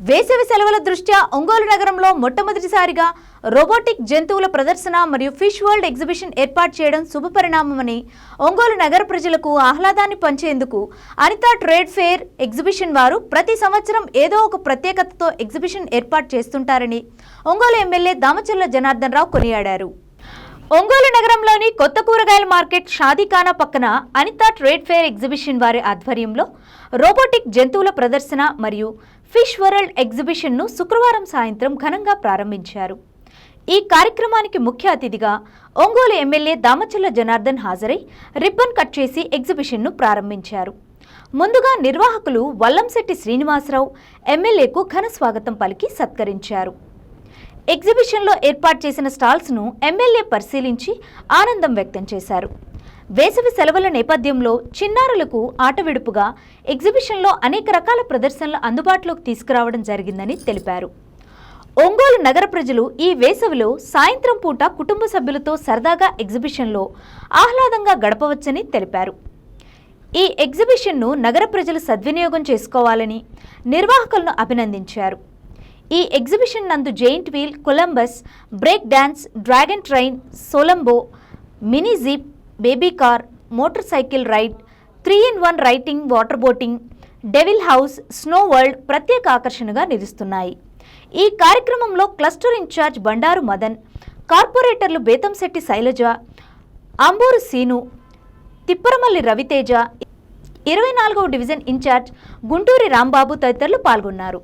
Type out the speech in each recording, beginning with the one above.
వేసవి సెలవుల దృష్ట్యా ఒంగోలు నగరంలో మొట్టమొదటిసారిగా రోబోటిక్ జంతువుల ప్రదర్శన మరియు ఫిష్ వరల్డ్ ఎగ్జిబిషన్ ఏర్పాటు చేయడం శుభపరిణామమని ఒంగోలు నగర ప్రజలకు ఆహ్లాదాన్ని పంచేందుకు అనిత ట్రేడ్ ఫేర్ ఎగ్జిబిషన్ వారు ప్రతి సంవత్సరం ఏదో ఒక ప్రత్యేకతతో ఎగ్జిబిషన్ ఏర్పాటు చేస్తుంటారని ఒంగోలు ఎమ్మెల్యే దామచర్ల జనార్దన్ రావు కొనియాడారు. ఒంగోలు నగరంలోని కొత్త కూరగాయల మార్కెట్ షాదీఖానా పక్కన అనిత ట్రేడ్ ఫేర్ ఎగ్జిబిషన్ వారి ఆధ్వర్యంలో రోబోటిక్ జంతువుల ప్రదర్శన మరియు ఫిష్ వరల్డ్ ఎగ్జిబిషన్ను శుక్రవారం సాయంత్రం ఘనంగా ప్రారంభించారు. ఈ కార్యక్రమానికి ముఖ్య అతిథిగా ఒంగోలు ఎమ్మెల్యే దామచల్ల జనార్దన్ హాజరై రిబ్బన్ కట్ చేసి ఎగ్జిబిషన్ను ప్రారంభించారు. ముందుగా నిర్వాహకులు వల్లంశెట్టి శ్రీనివాసరావు ఎమ్మెల్యేకు ఘన స్వాగతం పలికి సత్కరించారు. ఎగ్జిబిషన్లో ఏర్పాటు చేసిన స్టాల్స్ను ఎమ్మెల్యే పరిశీలించి ఆనందం వ్యక్తం చేశారు. వేసవి సెలవుల నేపథ్యంలో చిన్నారులకు ఆట విడుపుగా ఎగ్జిబిషన్లో అనేక రకాల ప్రదర్శనలు అందుబాటులోకి తీసుకురావడం జరిగిందని తెలిపారు. ఒంగోలు నగర ప్రజలు ఈ వేసవిలో సాయంత్రం పూట కుటుంబ సభ్యులతో సరదాగా ఎగ్జిబిషన్లో ఆహ్లాదంగా గడపవచ్చని తెలిపారు. ఈ ఎగ్జిబిషన్ను నగర ప్రజలు సద్వినియోగం చేసుకోవాలని నిర్వాహకులను అభినందించారు. ఈ ఎగ్జిబిషన్ నందు giant wheel Columbus break dance dragon train సోలంబో mini jeep baby car motor cycle ride three in one riding water boating devil house snow world ప్రత్యేక ఆకర్షణగా నిలుస్తున్నాయి. ఈ కార్యక్రమంలో క్లస్టర్ ఇన్ఛార్జ్ బండారు మదన్ కార్పొరేటర్లు బేతంశెట్టి శైలజ అంబూరు సీను తిప్పరమల్లి రవితేజ ఇరవై నాలుగవ డివిజన్ ఇన్ఛార్జ్ గుంటూరి రాంబాబు తదితరులు పాల్గొన్నారు.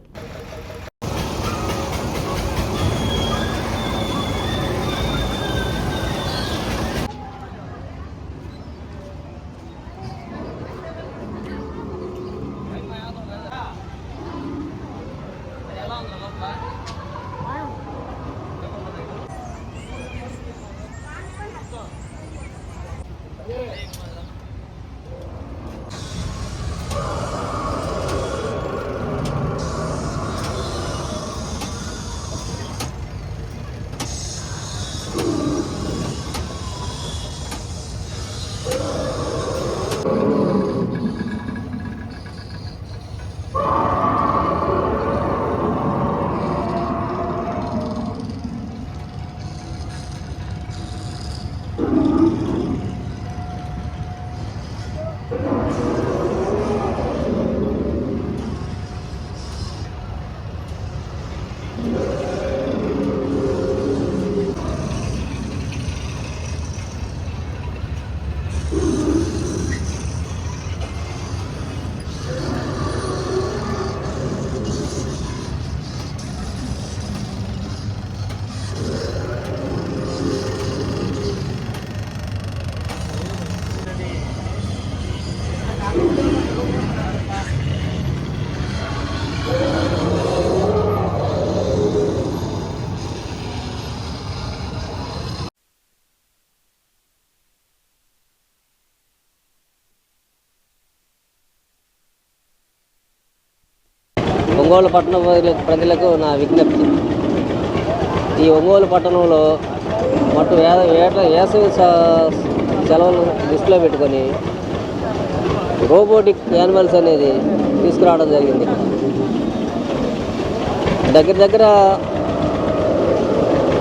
ఒంగోలు పట్టణ ప్రజలకు- ప్రజలకు నా విజ్ఞప్తి. ఈ ఒంగోలు పట్టణంలో మటు వేద వేట వేసవి సెలవులను సెలవులు దృష్టిలో పెట్టుకొని రోబోటిక్ యానిమల్స్ అనేది తీసుకురావడం జరిగింది. దగ్గర దగ్గర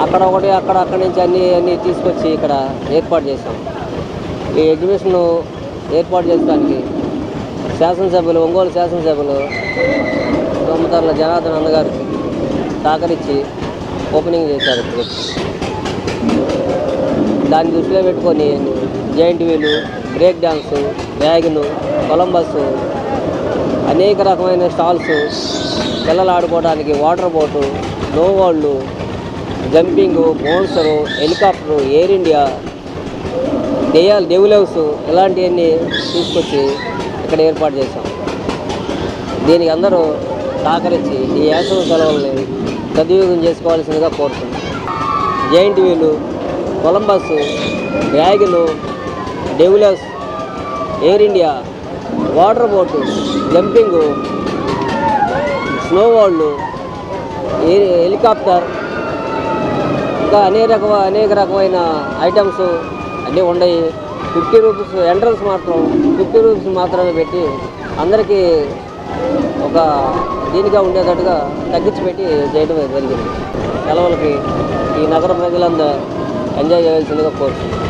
అక్కడ ఒకటి అక్కడ అక్కడి నుంచి అన్నీ అన్నీ తీసుకొచ్చి ఇక్కడ ఏర్పాటు చేశాం. ఈ ఎగ్జిబిషన్ ఏర్పాటు చేయడానికి శాసనసభ్యులు ఒంగోలు శాసనసభ్యులు తొమ్మిదర్ల జనార్దన్ అన్నగారు సహకరించి ఓపెనింగ్ చేశారు ఇప్పుడు. దాన్ని దృష్టిలో పెట్టుకొని జాయింట్ వీలు బ్రేక్ డ్యాన్సు వ్యాగను కొలంబస్ అనేక రకమైన స్టాల్స్ పిల్లలు ఆడుకోవడానికి వాటర్ బోటు నో వాళ్ళు jumping monster helicopter air India దెయ్యాలు డెవిలవ్స్ ఇలాంటివన్నీ తీసుకొచ్చి ఇక్కడ ఏర్పాటు చేశాం. దీనికి అందరూ సహకరించి ఈ వేసవి సెలవుల్ని సద్వినియోగం చేసుకోవాల్సిందిగా కోరుతున్నాం. Giant wheel Columbus wagon devils air India water boat jumping snow world helicopter ఇంకా అనేక రకమ అనేక రకమైన ఐటమ్స్ అన్నీ ఉన్నాయి. ఫిఫ్టీ రూపీస్ ఎంట్రన్స్ మాత్రం ఫిఫ్టీ రూపీస్ మాత్రమే పెట్టి అందరికీ ఒక దీనిగా ఉండేటట్టుగా తగ్గించి పెట్టి చేయడం జరిగింది. సెలవులకి ఈ నగర ప్రజలందరూ ఎంజాయ్ చేయాల్సిందిగా కోరుతున్నాను